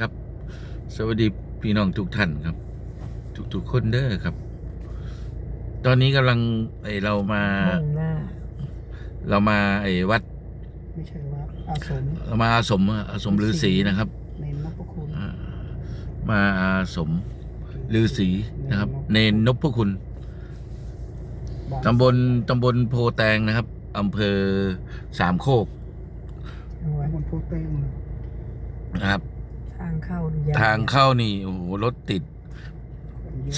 ครับ สวัสดีพี่น้องทุกท่านครับ ทุกๆคนเด้อครับ ตอนนี้กำลังไอเรามา มุ่งหน้าเรามาไอวัด ไม่ใช่ว่าอาสมเรามาอาสมอาสมฤาษีนะครับในนับพระคุณอ่ามาอาสมฤาษีนะครับ เนนนพคุณ ตำบลตำบลโพแตงนะครับอำเภอสามโคก จังหวัดตำบลโพเต้งนะครับทาง เข้าดูยาวทางเข้านี่โอ้โหรถติด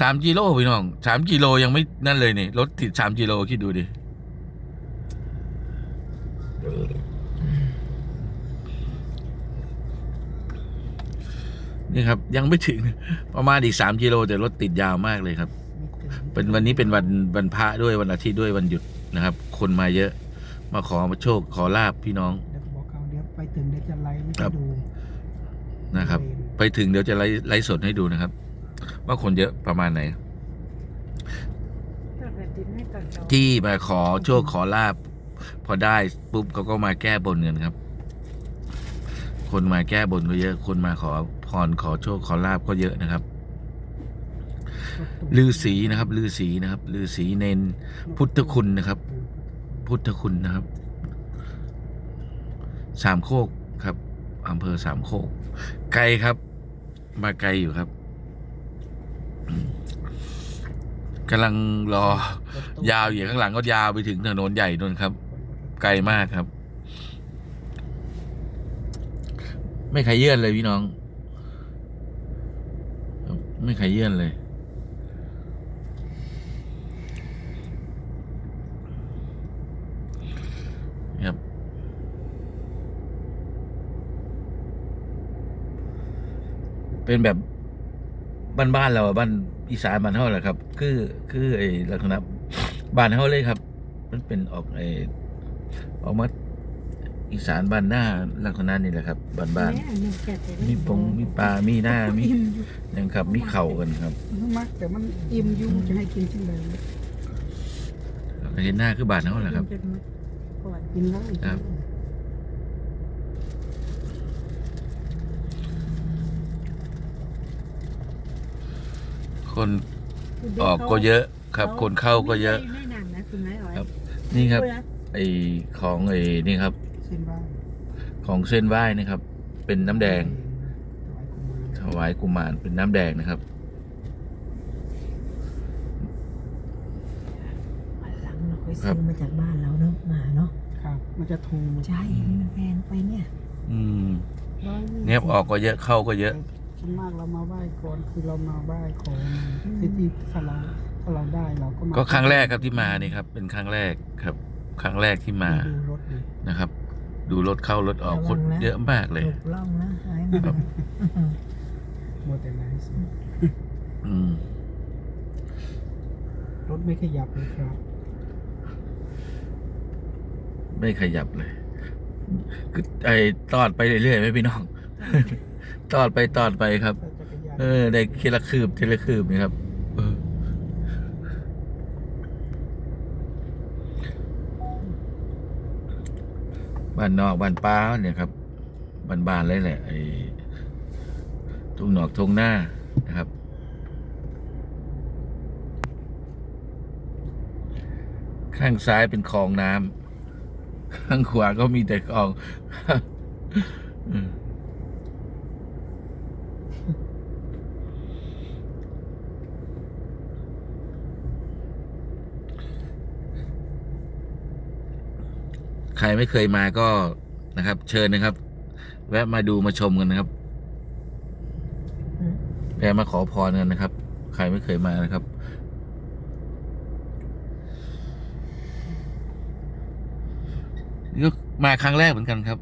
สามกิโลพี่น้องสามกิโลยังไม่นั่นเลยนี่รถติดสามกิโลคิดดูดินี่ครับ ยังไม่ถึงประมาณอีกสามกิโลแต่รถติดยาวมากเลยครับ เป็นวันนี้เป็นวันวันพระด้วยวันอาทิตย์ด้วยวันหยุดนะครับ คนมาเยอะ มาขอมาโชคขอลาบพี่น้องเดี๋ยวบอกเขาเดี๋ยวไปถึงเดี๋ยวจะไลฟ์ให้ครับดู นะครับ ไปถึงเดี๋ยวจะไลฟ์ไลฟ์สดให้ดูนะครับ ว่าคนเยอะประมาณไหน ที่มาขอโชคขอลาบ พอได้ปุ๊บเขาก็มาแก้บนกันครับ คนมาแก้บนก็เยอะ คนมาขอพรขอโชคขอลาบก็เยอะนะครับลือสีนะครับลือสีนะครับลือสีเนนพุทธคุณนะครับ พุทธคุณนะครับ สามโคกครับ อำเภอสามโคกไกลครับ มาไกลอยู่ครับกำลังรอ ยาวอยู่ข้างหลังก็ยาวไปถึงถนนใหญ่นนครับ ไกลมากครับ ไม่ใครเยื่อนเลยพี่น้อง ไม่ใครเยื่อนเลย ครับ เป็นแบบบ้านๆเราอะบ้านอีสานบ้านเฮาแหละครับ คือคือไอ้ลักษณะบ้านเฮาเลยครับ มันเป็นออกไอ้ออกมาอีสานบ้านหน้าลักษณะนี่แหละครับบ้านบ้านๆมีปงมีปลามีหน้ามีหยังครับมีเข่ากันครับมันมักแต่มันอิ่มอยู่จะให้กินที่ไหนแล้วก็เห็นหน้าคือบ้านเฮาแหละครับ กินได้ครับ คนออกก็เยอะครับ คนเข้าก็เยอะ ไม่นานนะคุณนายอ๋อยครับ นี่ครับ ไอของไอนี่ครับ เส้นบ้างของเส้นไหว้นะครับ เป็นน้ำแดง ถวายกุมารเป็นน้ำแดงนะครับ วันหลังเราค่อยซื้อมาจากบ้านเราเนาะมาเนาะครับ มันจะถูกใช่มันแพงไปเนี่ยอืมร้อยยี่สิบเงียบออกก็เยอะเข้าก็เยอะ ส่วนมากเรามาไหว้ก่อนคือเรามาไหว้ของที่ที่ถ้าเราถ้าเราได้เราก็มาก็ครั้งแรกครับที่มานี่ครับ เป็นครั้งแรกครับ ครั้งแรกที่มาดูรถดินะครับ ดูรถเข้ารถออกคนเยอะมากเลย ถูกล่องนะหายมาครับโมเดลไนซ์อืมรถไม่ขยับเลยครับไม่ขยับเลยคือไอ้ตอดไปเรื่อยๆไหมพี่น้อง ตอดไปตอดไปครับแต่จักรยานเออ ได้ทีละคืบทีละคืบนี่ครับเออบ้านนอกบ้านป้าเนี่ยครับบ้านบ้านๆเลยแหละไอ้ทุ่งหนอกทุ่งหน้านะครับ ข้างซ้ายเป็นคลองน้ำข้างขวาก็มีแต่คลองอืม ครไม่เคยมาก็นะครับ เชิญนะครับ แวะมาดูมาชมกันนะครับแวะมาขอพรกันนะครับ ใครไม่เคยมานะครับนี่ก็มาครั้งแรกเหมือนกันครับ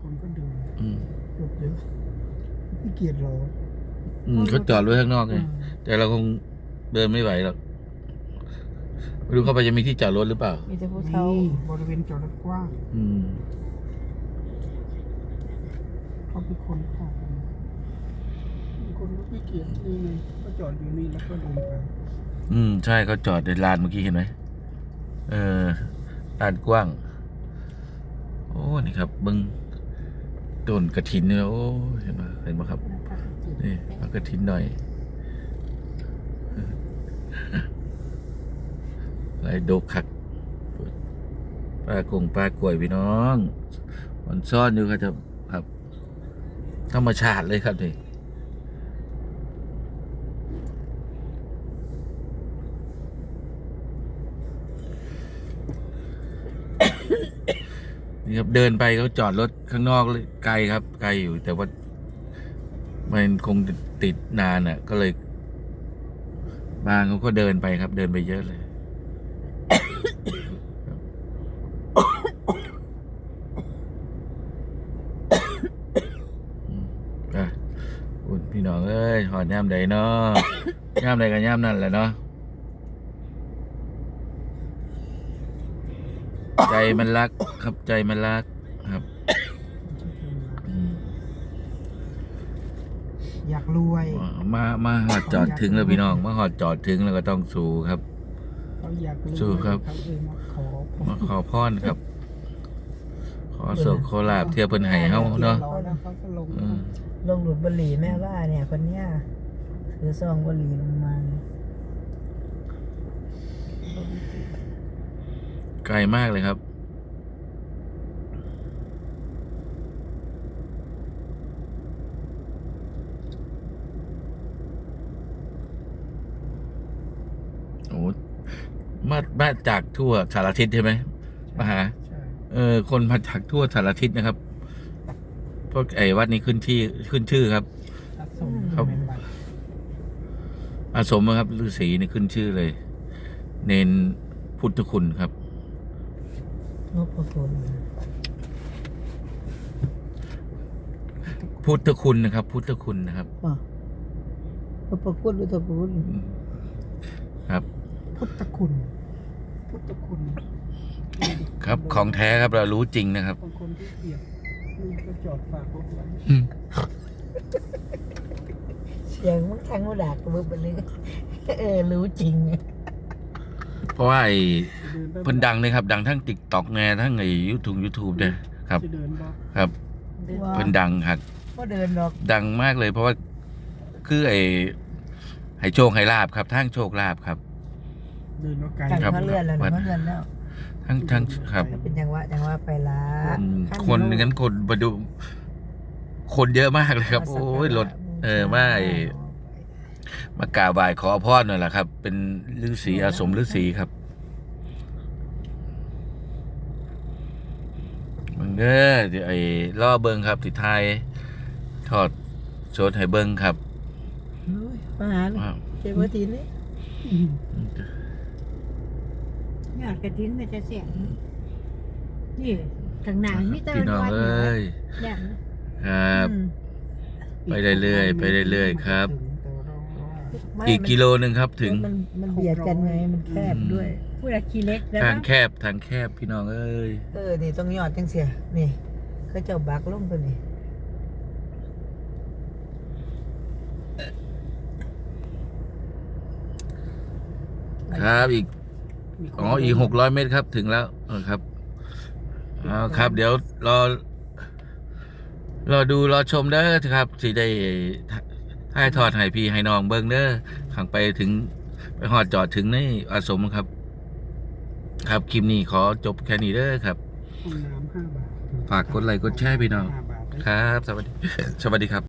คนก็เดินอืมรถเยอะพี่เกียรรออืมเขาจอดไว้ข้างนอกไงแต่เราคงเดินไม่ไหวหรอก ไม่รู้เข้าไปจะมีที่จอดรถหรือเปล่า มีแต่ผู้เฒ่านี่บริเวณจอดรถกว้างอืม เขาเป็นคนเข้าไปคนก็พี่เกียรนี่ไงก็จอดอยู่นี่แล้วก็เดินไปอืม ใช่เขาจอดในลานเมื่อกี้เห็นไหมเออลานกว้าง โอ้นี่ครับเบึงต้นกระถินเนี่ยโอ้เห็นไหมเห็นไหมครับกระถินหน่อย ไร ดกคักปลากงปลากล้วยพี่น้อง มันซ่อนอยู่ครับจะครับธรรมชาติเลยครับนี่นี่ครับเดินไปเขาจอดรถข้างนอกเลยไกลครับ ไกลอยู่แต่ว่า มันคงติดนานอะ ก็เลย บางเขาก็เดินไปครับ เดินไปเยอะเลย อืมอะอุ่นพี่น้ องเอ้ยหอดย่ามใดเนาะ ย่ามใดกับย่ามนั่นแหละเนาะ ใจมันรักครับใจมันรักครับอืมอยากรวยมามาหอดจอดถึงแล้วพี่น้อง มาหอดจอดถึงแล้วก็ต้องสู้ครับ เขาอยากรวยสู้ครับ เขาเองมาขอพรมาขอพรครับ ขอโศกขอลาบเทียบเพิ่นให้เฮาเนาะรอแล้วเขาก็ลงอืมลงหลุดบุหรี่แม่ว่าเนี่ยคนเนี้ยถือซองบุหรี่ลงมาไกลมากเลยครับ โอ้มามาจากทั่วสารทิศใช่ไหมมาหาใช่ เออคนมาจากทั่วสารทิศนะครับเพราะไอ้วัดนี้ขึ้นที่ขึ้นชื่อครับอาสมครับเป็นบัตรอาสมนะครับฤาษีนี่ขึ้นชื่อเลย เนนพุทธคุณครับนพคุณพุทธคุณนะครับ พุทธคุณนะครับป่ะนพคุณหรือทพคุณอืมครับ พุทธคุณ พุทธคุณ ครับของแท้ครับเรารู้จริงนะครับบางคนที่เกียดนี่ก็จอดฝากรถไว้เสียงมึงทางกูด่ากูบึ้บไปเลยเออรู้จริง เพราะว่าไอ้เดินไปเพิ่นดังเลยครับ ดังทั้งติ๊กต็อกไงทั้งไอ้ยูทูบยูทูบเนี่ยครับจะเดินบอกครับว่าเพิ่นดังครับก็เดินดอกดังมากเลยเพราะว่าคือไอ้ให้โชคให้ลาบครับทั้งโชคลาบครับเดินมาไกลกันครับเขาเลื่อนแล้วนะเขาเลื่อนแล้ว ทั้งทั้งครับ เป็นจังหวะจังหวะไปละอืมคนงั้นคนมาดู คนเยอะมากเลยครับ โอ้ยรถ เออว่าไอ้มากราบไหว้ขอพรหน่อยแหละครับ เป็นฤาษีอาสมฤาษีครับมึงเด้อเดี๋ยวไอ้ล่อเบิงครับติไทายทอดโชดให้เบิงครับโอ้ยมาหาเลยว้าว เจ้าทีนี่อืม ยอดกระถินมันจะเสียงนี่ข้างหน้ามีแต่พี่น้องวัดเอ้ยอย่างครับอืมไปเรื่อยๆไปเรื่อยๆครับถึงแต่เราว่าไม่อีกกิโลหนึ่งครับถึง มันมันเบียดกันไงมันแคบด้วยผู้ละขี้เล็กแล้วทางนะแคบทางแคบพี่น้องเอ้ยเออนี่ต้องยอดจังเสียนี่เขาเจ้าบักลงตัวนี่ครับอีก มีคนอ๋ออีกหกร้อยเมตรครับ ถึงแล้วเออครับเอาครับ เดี๋ยวรอรอดูรอชมเด้อครับสิได้ถ่ายทอดให้พี่ให้น้องเบิ่งเด้อขังไปถึง ไปหอดจอดถึงในอาสมครับ ครับคลิปนี้ขอจบแค่นี้เด้อครับ ห้องน้ำห้าบาทฝากกดไลค์กดแชร์พี่น้อง ห้าบาท ครับ สวัสดี สวัสดีครับ